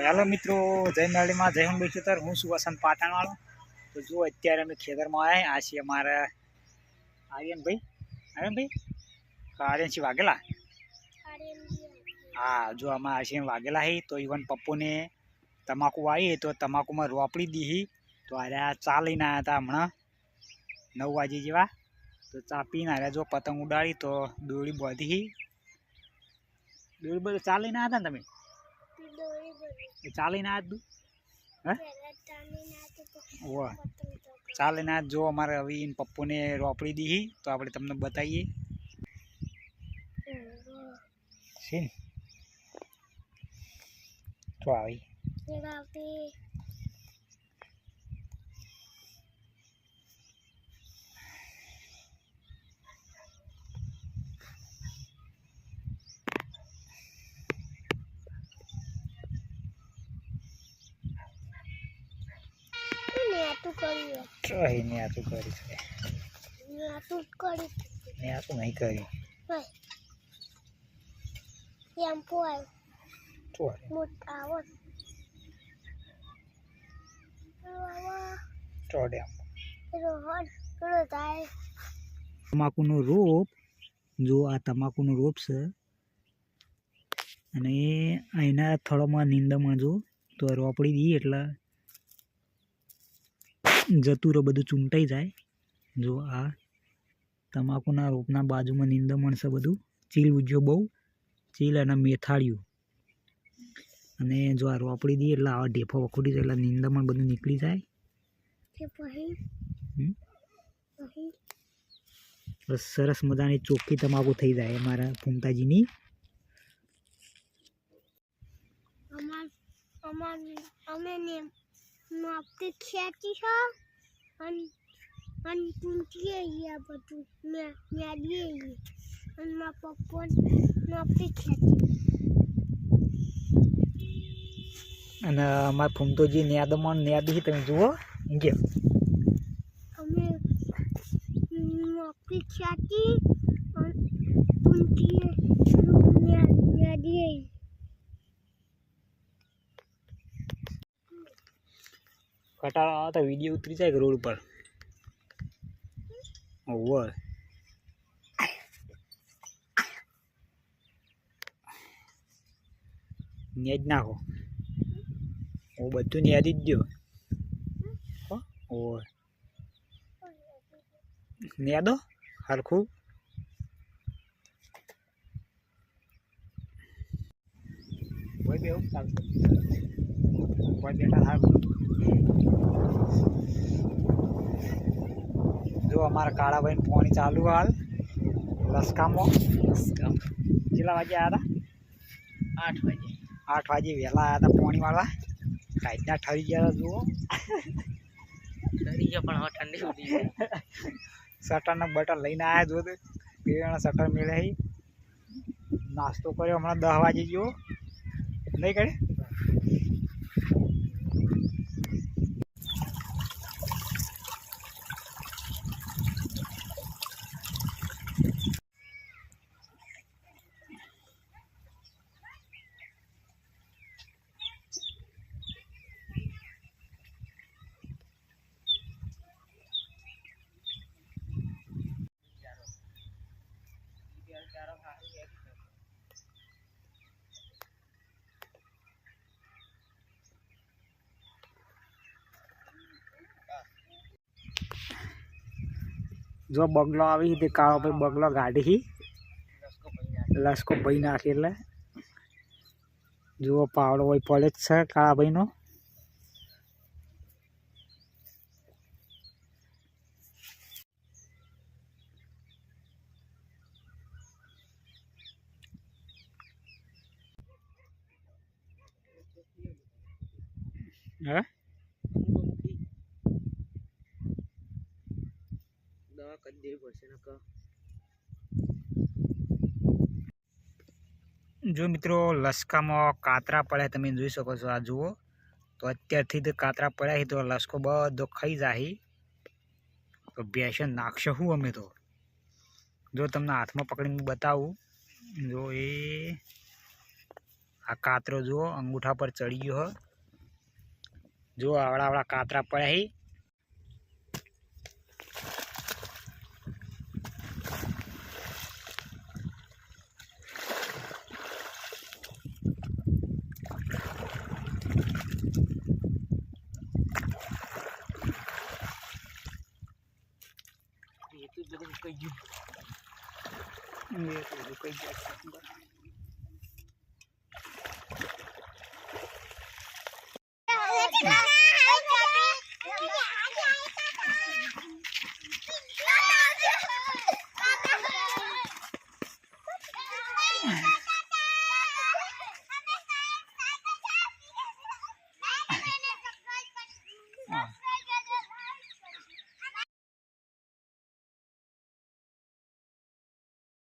નળીમાં જય હું ખેતર. હું છું વસંત પાટણવાળો. તો જુઓ, અત્યારે અમે ખેતરમાં આવ્યા. આ છીએ અમારા આર્યનભાઈ. આર્યનભાઈ આર્યનસિંહ વાઘેલા? હા, જો અમે આર્યન વાઘેલા હી, તો ઇવન પપ્પુને તમાકુ વાવી તો તમાકુમાં રોપડી દીધી તો અરે આ ચા લઈને આવ્યા હતા હમણાં, નવ વાગે જેવા. તો ચા પીને આવ્યા જો પતંગ ઉડાડી, તો દોરી બાંધી દોરી બધું ચા લઈને આવ્યા હતા ને તમે? એ ના ઓહ ચાલે ના જો અમારે હવે પપ્પુને રોપડી દીધી, તો આપણે તમને બતાવીએ. તો આવી. કઈ ને આતું કરી છે ને આ તું નહીં કરી. તો ચોડે તમાકુનો રોપ જો આ તમાકુનો રોપ છે અને અહીંના થળોમાં નિંદામાં જો તો રોપડી દઈએ એટલે. જતું રહે બધું ચૂંટાઈ જાય. જો આ તમાકુના રોપના બાજુમાં નિંદમણ છે બધું ચીલ ઉજ્યો બહુ ચીલ અને મેથાળિયું. અને જો આ રોપડી દઈએ એટલે આવા ઢેફો વખોડી જાય એટલે નિંદમણ બધું નીકળી જાય. બસ સરસ મજાની ચોખ્ખી તમાકુ થઈ જાય અમારા ફૂમતાજીની. અમે માપતી ખેંચી છે અને અને પૂંચીએ આ બધું. મેં મેળીએ અને મારા પપ્પા માપતી ખેંચી અને અમારા ફૂમતોજી ન્યાદમાં ન્યાદી તમે જુઓ. કે અમે માપતી ખેંચી અને પૂંચીએ મેળીએ કટાળા આવે વીડિયો ઉતરી જાય રોડ ઉપર. ઓવર. નેજ નાખો. હું બધું નેદી જ દો હો, ઓવર. નેદો હરખું. કોઈ બેવું ચાલશે. કોઈ બેઠા સારું જો અમારા કાળાભાઈને પોણી ચાલુ હાલ. લસકામાં. લસકામ. કેટલા વાગે આવ્યા હતા? આઠ વાગે. આઠ વાગે વહેલા આવ્યા હતા પાણીવાળા. કાંઈના ઠરી ગયા હતા જુઓ. ઠરી ગયા પણ હવે ઠંડી ઉડી ગઈ. સટરના બટન લઈને આવ્યા જુઓ તો. પીવાના શટર મેળે નાસ્તો કર્યો હમણાં દસ વાગે ગયો. નહીં કરે જો બગલો આવી તે કાળો ભાઈ બગલો ગાડી હી લસકો ભાઈ નાખી એટલે. જુઓ પાવડો હોય પડે જ છે કાળા ભાઈનો. હે? જો મિત્રો, લસકામાં કાતરા પડ્યા તમે જોઈ શકો છો, આ જુઓ. તો અત્યારથી કાતરા પડ્યા તો લસકો બધો ખાઈ જાય તો બેસન નાખશો હું અમે તો. જો તમને હાથમાં પકડીને બતાવું. જો એ આ કાતરો જુઓ, અંગૂઠા પર ચડી ગયો જો આવડા આવડા કાતરા પડ્યા હી એ તો બધું કઈ ગયું એ